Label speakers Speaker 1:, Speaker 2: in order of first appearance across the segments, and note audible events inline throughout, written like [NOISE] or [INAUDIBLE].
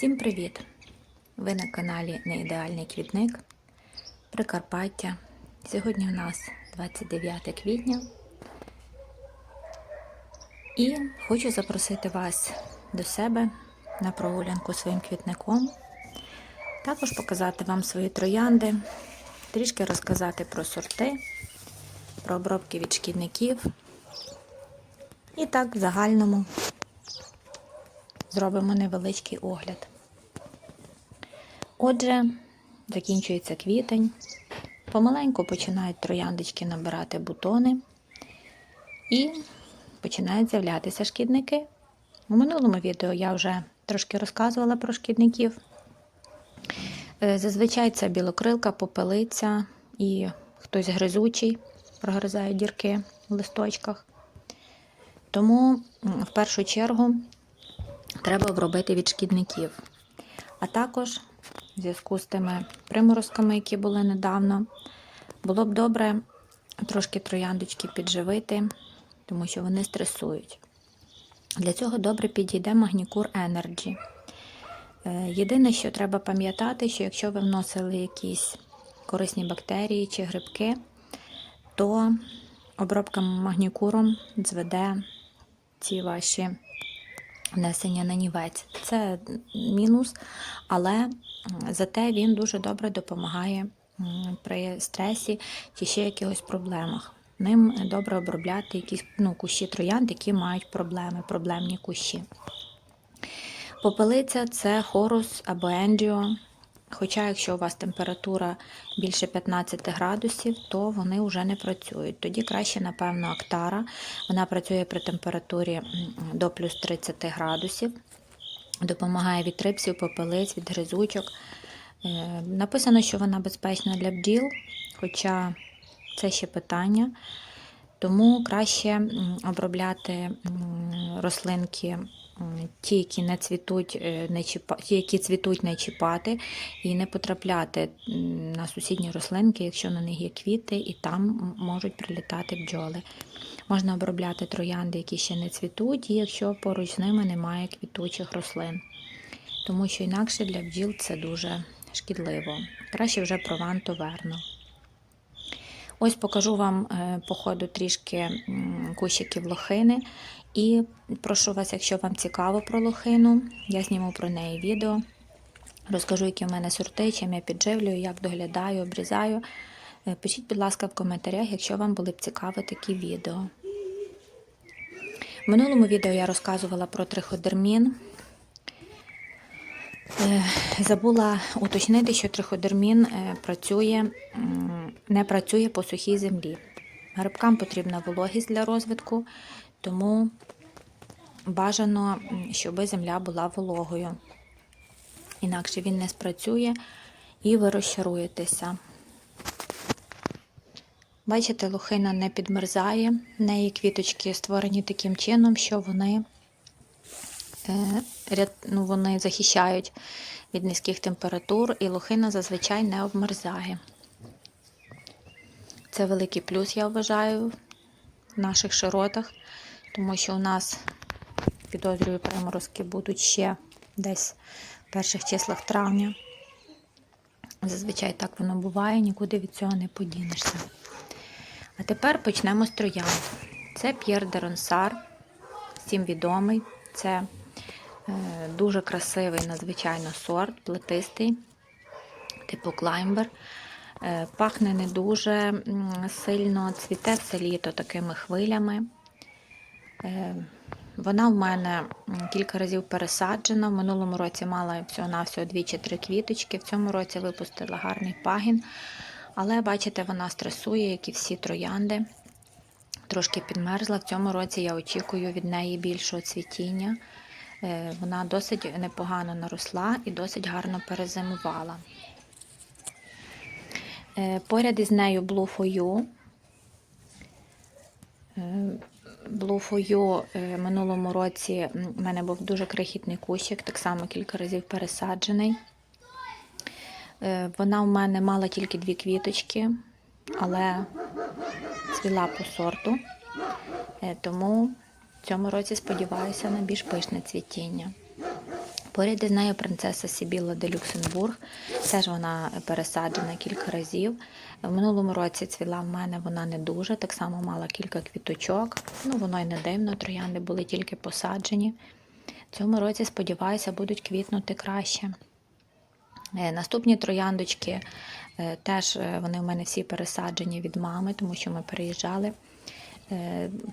Speaker 1: Всім привіт! Ви на каналі Неідеальний квітник Прикарпаття. Сьогодні у нас 29 квітня. І хочу запросити вас до себе на прогулянку своїм квітником. Також показати вам свої троянди, трішки розказати про сорти, про обробки від шкідників. І так, в загальному зробимо невеличкий огляд. Отже, закінчується квітень. Помаленьку починають трояндочки набирати бутони і починають з'являтися шкідники. У минулому відео я вже трошки розказувала про шкідників. Е, Зазвичай це білокрилка, попелиця і хтось гризучий, прогризає дірки в листочках. Тому в першу чергу треба обробити від шкідників. А також в зв'язку з тими приморозками, які були недавно, було б добре трошки трояндочки підживити, тому що вони стресують. Для цього добре підійде Магнікур Energy. Е, Єдине, що треба пам'ятати, що якщо ви вносили якісь корисні бактерії чи грибки, то обробка магнікуром зведе ці ваші внесення нанівець. Це мінус, але зате він дуже добре допомагає при стресі чи ще якихось проблемах. Ним добре обробляти якісь ну, кущі троянд, які мають проблеми, проблемні кущі. Попелиця це хорус або енджіо. Хоча, якщо у вас температура більше 15 градусів, то вони вже не працюють. Тоді краще, напевно, актара. Вона працює при температурі до плюс 30 градусів, допомагає від трипсів, попелиць, від гризучок. Е, Написано, що вона безпечна для бджіл, хоча це ще питання. Тому краще обробляти рослинки, ті, які не цвітуть, е, не чіпа... ті, які цвітуть, не чіпати, і не потрапляти на сусідні рослинки, якщо на них є квіти, і там можуть прилітати бджоли. Можна обробляти троянди, які ще не цвітуть, і якщо поруч з ними немає квітучих рослин. Тому що інакше для бджіл це дуже шкідливо. Краще вже прованто верно. Ось покажу вам е, по ходу трішки кущиків лохини. І прошу вас, якщо вам цікаво про лохину, я зніму про неї відео. Розкажу, які в мене сорти, чим я підживлюю, як доглядаю, обрізаю. Е, Пишіть, будь ласка, в коментарях, якщо вам були б цікаві такі відео. В минулому відео я розказувала про триходермін. Е, Забула уточнити, що триходермін е, працює, не працює по сухій землі. Грибкам потрібна вологість для розвитку, тому бажано, щоб земля була вологою. Інакше він не спрацює і ви розчаруєтеся. Бачите, лохина не підмерзає, в неї квіточки створені таким чином, що вони Е, ну, вони захищають від низьких температур, і лохина зазвичай не обмерзає. Це великий плюс, я вважаю, в наших широтах, тому що у нас, підозрюю, приморозки будуть ще десь в перших числах травня. Зазвичай так воно буває, нікуди від цього не подінешся. А тепер почнемо з троянд. Це П'єр де Ронсар, всім відомий. Це е, дуже красивий, надзвичайно сорт, плетистий, типу клаймбер. Е, Пахне не дуже сильно, цвіте все літо такими хвилями. Е, Вона в мене кілька разів пересаджена. В минулому році мала всього-навсього дві чи три квіточки. В цьому році випустила гарний пагін. Але, бачите, вона стресує, як і всі троянди. Трошки підмерзла. В цьому році я очікую від неї більшого цвітіння. Е, Вона досить непогано наросла і досить гарно перезимувала. Е, Поряд із нею Blue You. Е, минулому році в мене був дуже крихітний кущик, так само кілька разів пересаджений. Е, Вона в мене мала тільки дві квіточки, але цвіла по сорту. Е, Тому в цьому році сподіваюся на більш пишне цвітіння. Поряд із нею принцеса Сібіла де Люксембург. Теж вона пересаджена кілька разів. В минулому році цвіла в мене вона не дуже, так само мала кілька квіточок. Ну, воно й не дивно, троянди були тільки посаджені. В цьому році, сподіваюся, будуть квітнути краще. Е, Наступні трояндочки е, теж е, вони в мене всі пересаджені від мами, тому що ми переїжджали.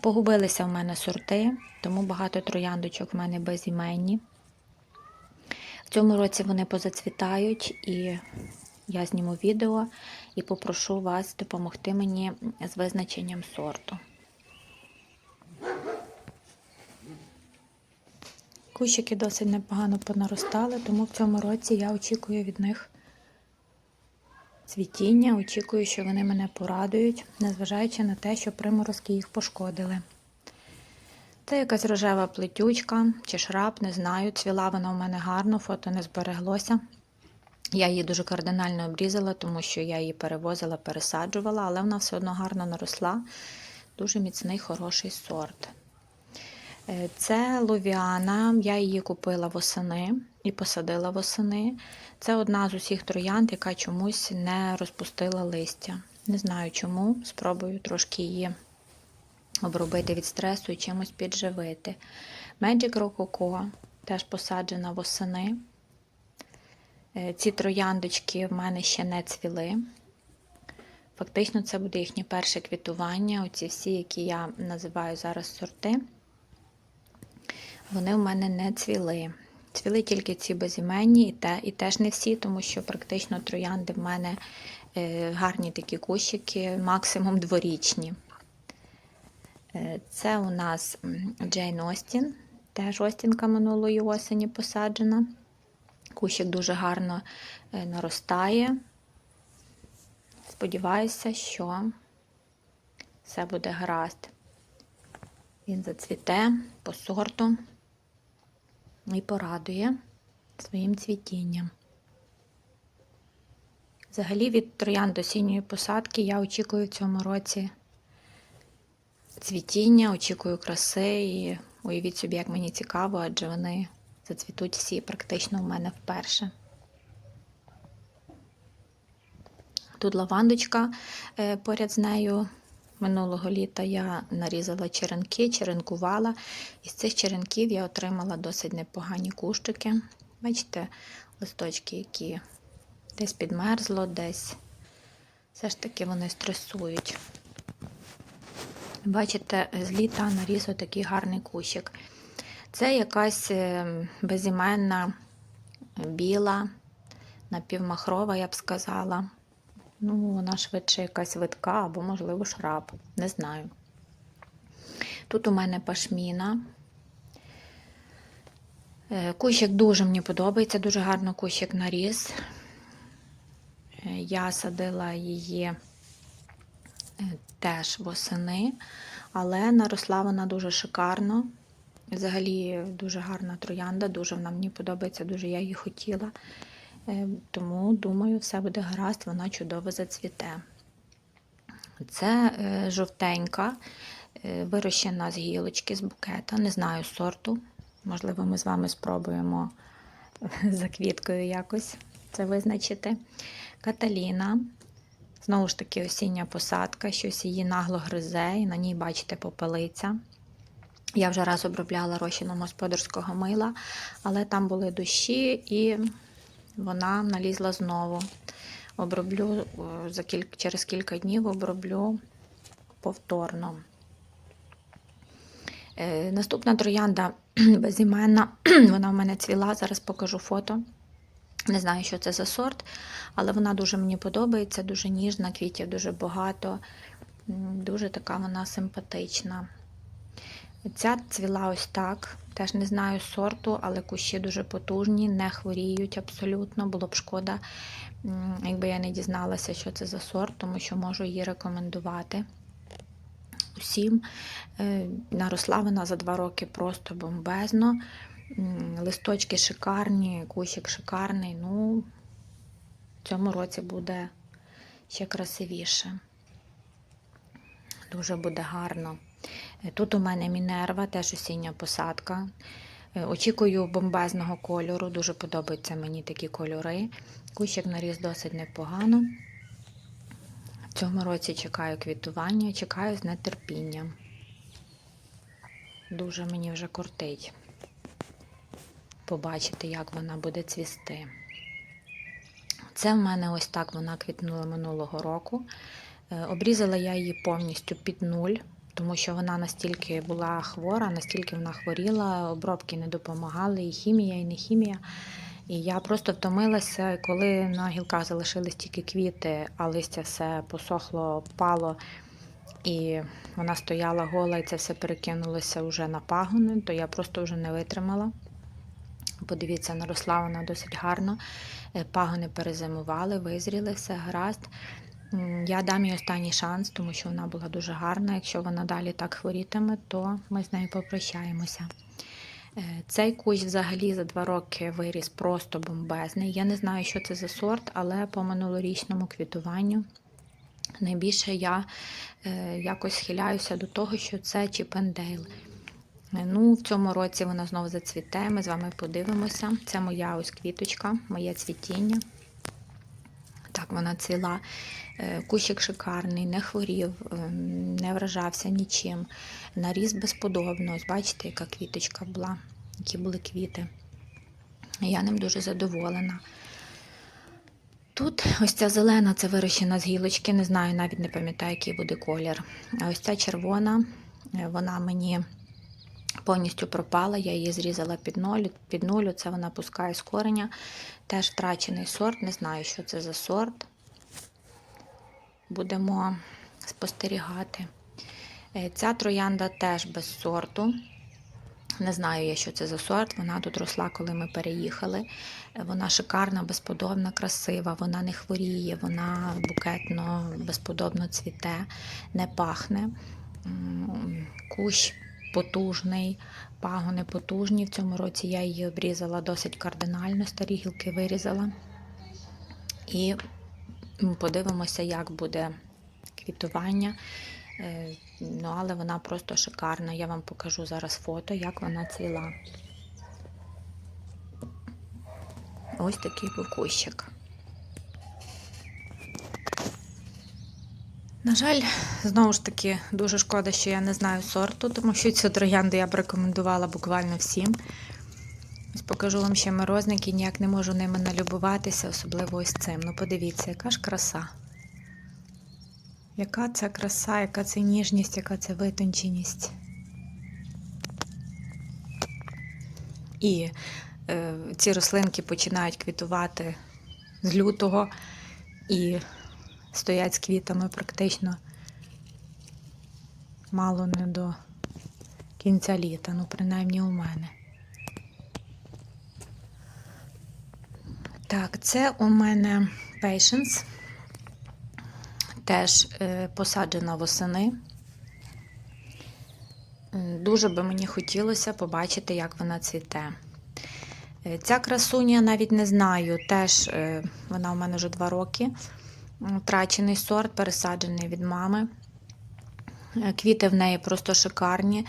Speaker 1: Погубилися в мене сорти, тому багато трояндочок в мене безіменні. В цьому році вони позацвітають, і я зніму відео і попрошу вас допомогти мені з визначенням сорту. Кущики досить непогано понаростали, тому в цьому році я очікую від них цвітіння, очікую, що вони мене порадують, незважаючи на те, що приморозки їх пошкодили. Це якась рожева плетючка чи шраб, не знаю. Цвіла вона у мене гарно, фото не збереглося. Я її дуже кардинально обрізала, тому що я її перевозила, пересаджувала, але вона все одно гарно наросла. Дуже міцний, хороший сорт. Е, Це ловіана, я її купила восени і посадила восени. Це одна з усіх троянд, яка чомусь не розпустила листя. Не знаю чому. Спробую трошки її обробити від стресу і чимось підживити. Magic Rococo теж посаджена восени. Е, Ці трояндочки в мене ще не цвіли. Фактично, це буде їхнє перше квітування. Оці всі, які я називаю зараз сорти, вони в мене не цвіли. Цвіли тільки ці безіменні, і, те, і теж не всі, тому що практично троянди в мене е, гарні такі кущики, максимум дворічні. Е, Це у нас Джейн Остін, теж Остінка минулої осені посаджена. Кущик дуже гарно е, наростає. Сподіваюся, що все буде гаразд. Він зацвіте по сорту і порадує своїм цвітінням. Взагалі від троян до осінньої посадки я очікую в цьому році цвітіння, очікую краси і уявіть собі, як мені цікаво, адже вони зацвітуть всі практично у мене вперше. Тут лавандочка е, поряд з нею. Минулого літа я нарізала черенки, черенкувала. Із цих черенків я отримала досить непогані кущики. Бачите, листочки, які десь підмерзло, десь все ж таки вони стресують. Бачите, з літа наріз такий гарний кущик. Це якась е, безіменна, біла, напівмахрова, я б сказала. Ну, вона швидше якась витка або, можливо, шраб. Не знаю. Тут у мене пашміна. Е, Кущик дуже мені подобається, дуже гарно кущик наріс. Е, Я садила її теж восени, але наросла вона дуже шикарно. Взагалі дуже гарна троянда, дуже вона мені подобається, дуже я її хотіла. Е, Тому, думаю, все буде гаразд, вона чудово зацвіте. Це е, жовтенька, е, вирощена з гілочки, з букета. Не знаю сорту. Можливо, ми з вами спробуємо [LAUGHS] за квіткою якось це визначити. Каталіна. Знову ж таки, осіння посадка, щось її нагло гризе, і на ній, бачите, попелиця. Я вже раз обробляла розчином господарського мила, але там були дощі, і вона налізла знову. Оброблю е, за кіль... через кілька днів оброблю повторно. Е, Наступна троянда [CLEARS THROAT] безіменна, [CLEARS THROAT] вона в мене цвіла, зараз покажу фото. Не знаю, що це за сорт, але вона дуже мені подобається, дуже ніжна, квітів дуже багато, дуже така вона симпатична. Ця цвіла ось так. Теж не знаю сорту, але кущі дуже потужні, не хворіють абсолютно. Було б шкода, якби я не дізналася, що це за сорт, тому що можу її рекомендувати усім. Е, Наросла вона за два роки просто бомбезно. Листочки шикарні, кущик шикарний. Ну, в цьому році буде ще красивіше. Дуже буде гарно. Е, Тут у мене Мінерва, теж осіння посадка. Е, Очікую бомбезного кольору, дуже подобаються мені такі кольори. Кущик наріс досить непогано. В цьому році чекаю квітування, чекаю з нетерпінням. Дуже мені вже кортить побачити, як вона буде цвісти. Це в мене ось так вона квітнула минулого року. Е, Обрізала я її повністю під нуль, тому що вона настільки була хвора, настільки вона хворіла, обробки не допомагали, і хімія, і не хімія. І я просто втомилася, коли на гілках залишились тільки квіти, а листя все посохло, пало, і вона стояла гола, і це все перекинулося вже на пагони, то я просто вже не витримала. Подивіться, наросла вона досить гарно. Е, Пагони перезимували, визріли, все гаразд. Я дам їй останній шанс, тому що вона була дуже гарна. Якщо вона далі так хворітиме, то ми з нею попрощаємося. Е, Цей кущ взагалі за два роки виріс просто бомбезний. Я не знаю, що це за сорт, але по минулорічному квітуванню найбільше я е, якось схиляюся до того, що це Чіпендейл. Ну, в цьому році вона знову зацвіте. Ми з вами подивимося. Це моя ось квіточка, моє цвітіння. Так, вона цвіла. Е, Кущик шикарний, не хворів, е, не вражався нічим. Наріс безподобно. Ось бачите, яка квіточка була, які були квіти. Я ним дуже задоволена. Тут ось ця зелена, це вирощена з гілочки, не знаю, навіть не пам'ятаю, який буде колір. А ось ця червона, е, вона мені повністю пропала, я її зрізала під нуль, під нулю, це вона пускає з кореня. Теж втрачений сорт, не знаю, що це за сорт. Будемо спостерігати. Е, Ця троянда теж без сорту. Не знаю я, що це за сорт. Вона тут росла, коли ми переїхали. Е, Вона шикарна, безподобна, красива, вона не хворіє, вона букетно, безподобно цвіте, не пахне. Кущ потужний, пагони потужні. В цьому році я її обрізала досить кардинально, старі гілки вирізала. І подивимося, як буде квітування. Е, Ну, але вона просто шикарна. Я вам покажу зараз фото, як вона цвіла. Ось такий був кущик. На жаль, знову ж таки, дуже шкода, що я не знаю сорту, тому що цю троянду я б рекомендувала буквально всім. Ось покажу вам ще морозники, ніяк не можу ними налюбуватися, особливо ось цим. Ну, подивіться, яка ж краса. Яка це краса, яка це ніжність, яка це витонченість. І е, ці рослинки починають квітувати з лютого і стоять з квітами практично мало не до кінця літа, ну, принаймні у мене. Так, це у мене Patience теж е, посаджена восени. Дуже би мені хотілося побачити, як вона цвіте. Е, Ця красуня навіть не знаю, теж е, вона у мене вже два роки. Втрачений сорт, пересаджений від мами. Е, Квіти в неї просто шикарні.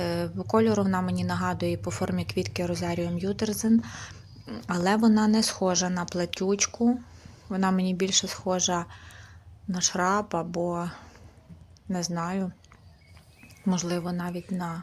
Speaker 1: Е, По кольору вона мені нагадує по формі квітки Розаріум Ютерзен, але вона не схожа на платючку. Вона мені більше схожа на шраб або не знаю, можливо, навіть на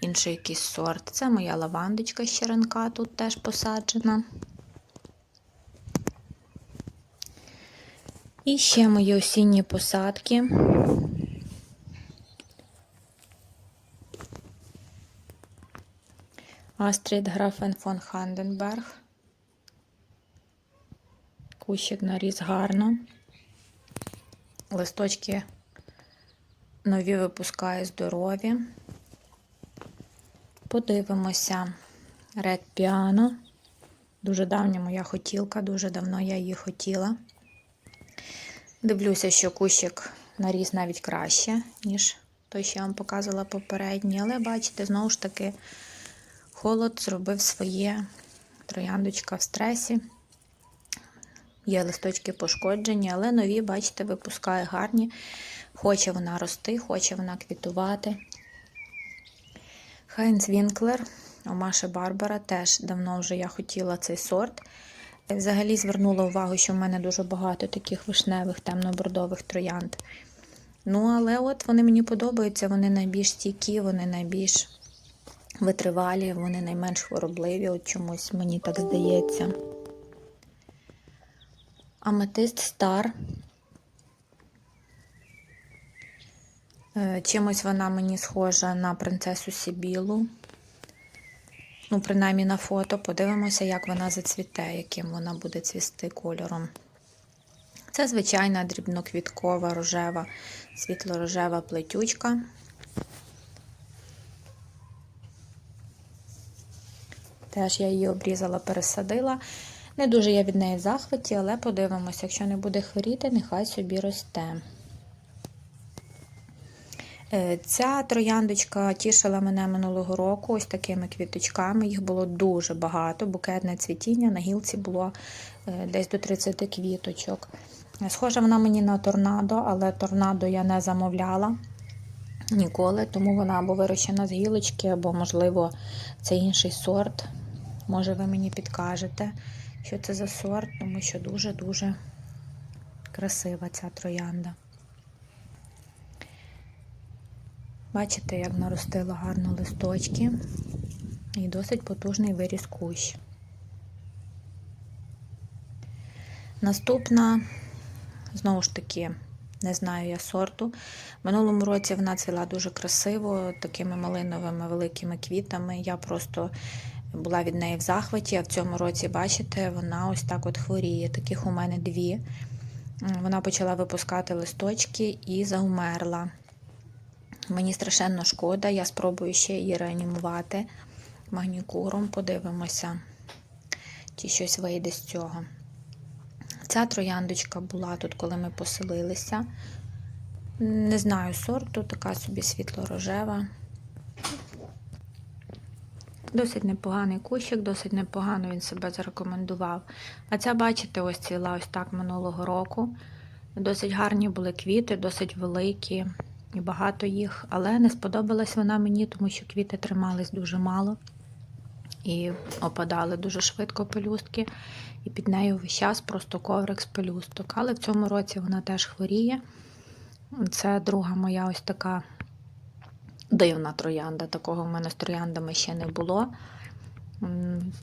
Speaker 1: інший якийсь сорт. Це моя лавандочка з черенка тут теж посаджена. І ще мої осінні посадки. Астрід Графен фон Ханденберг. Кущик наріс гарно. Листочки нові випускає здорові. Подивимося Red Piano. Дуже давня моя хотілка, дуже давно я її хотіла. Дивлюся, що кущик наріс навіть краще, ніж той, що я вам показувала попередній. Але бачите, знову ж таки, холод зробив своє трояндочка в стресі. Є листочки пошкоджені, але нові, бачите, випускає гарні. Хоче вона рости, хоче вона квітувати. Хайнц Вінклер. У Маші Барбара теж давно вже я хотіла цей сорт. Взагалі звернула увагу, що в мене дуже багато таких вишневих темно-бордових троянд. Ну, але от вони мені подобаються, вони найбільш стійкі, вони найбільш витривалі, вони найменш хворобливі, от чомусь мені так здається. Аметист Стар. Е, Чимось вона мені схожа на принцесу Сібілу. Ну, принаймні на фото. Подивимося, як вона зацвіте, яким вона буде цвісти кольором. Це звичайна дрібноквіткова рожева, світло-рожева плетючка. Теж я її обрізала, пересадила. Не дуже я від неї захваті, але подивимося, якщо не буде хворіти, нехай собі росте. Е, Ця трояндочка тішила мене минулого року ось такими квіточками. Їх було дуже багато, букетне цвітіння. На гілці було е, десь до 30 квіточок. Схожа вона мені на торнадо, але торнадо я не замовляла ніколи, тому вона або вирощена з гілочки, або, можливо, це інший сорт. Може, ви мені підкажете, що це за сорт, тому що дуже-дуже красива ця троянда. Бачите, як наростила гарно листочки і досить потужний виріс кущ. Наступна, знову ж таки, не знаю я сорту. Минулому році вона цвіла дуже красиво, такими малиновими великими квітами. Я просто була від неї в захваті, а в цьому році, бачите, вона ось так от хворіє. Таких у мене дві. Вона почала випускати листочки і заумерла. Мені страшенно шкода, я спробую ще її реанімувати магнікуром. Подивимося, чи щось вийде з цього. Ця трояндочка була тут, коли ми поселилися. Не знаю сорту, така собі світло-рожева. Досить непоганий кущик, досить непогано він себе зарекомендував. А ця, бачите, ось цвіла ось так минулого року. Досить гарні були квіти, досить великі і багато їх, але не сподобалась вона мені, тому що квіти тримались дуже мало і опадали дуже швидко пелюстки, і під нею весь час просто коврик з пелюсток. Але в цьому році вона теж хворіє. Це друга моя ось така дивна троянда. Такого в мене з трояндами ще не було.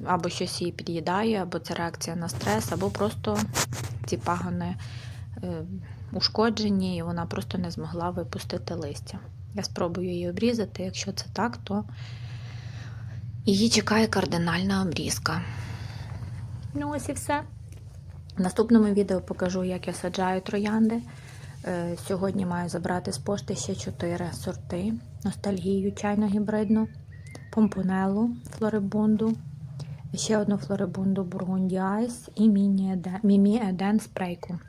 Speaker 1: Або щось її під'їдає, або це реакція на стрес, або просто ці пагони ушкоджені, і вона просто не змогла випустити листя. Я спробую її обрізати. Якщо це так, то її чекає кардинальна обрізка. Ну, ось і все. В наступному відео покажу, як я саджаю троянди. Е, Сьогодні маю забрати з пошти ще 4 сорти: ностальгію чайно-гібридну, помпонелу флорибунду, ще одну флорибунду Бургунді Айс і Мімі Еден спрейку.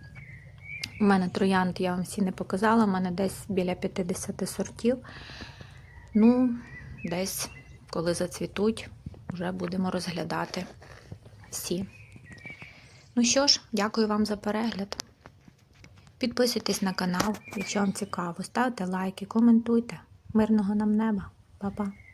Speaker 1: У мене троянд я вам всі не показала, у мене десь біля 50 сортів. Ну, десь, коли зацвітуть, вже будемо розглядати всі. Ну що ж, дякую вам за перегляд. Підписуйтесь на канал, якщо вам цікаво. Ставте лайки, коментуйте. Мирного нам неба. Па-па.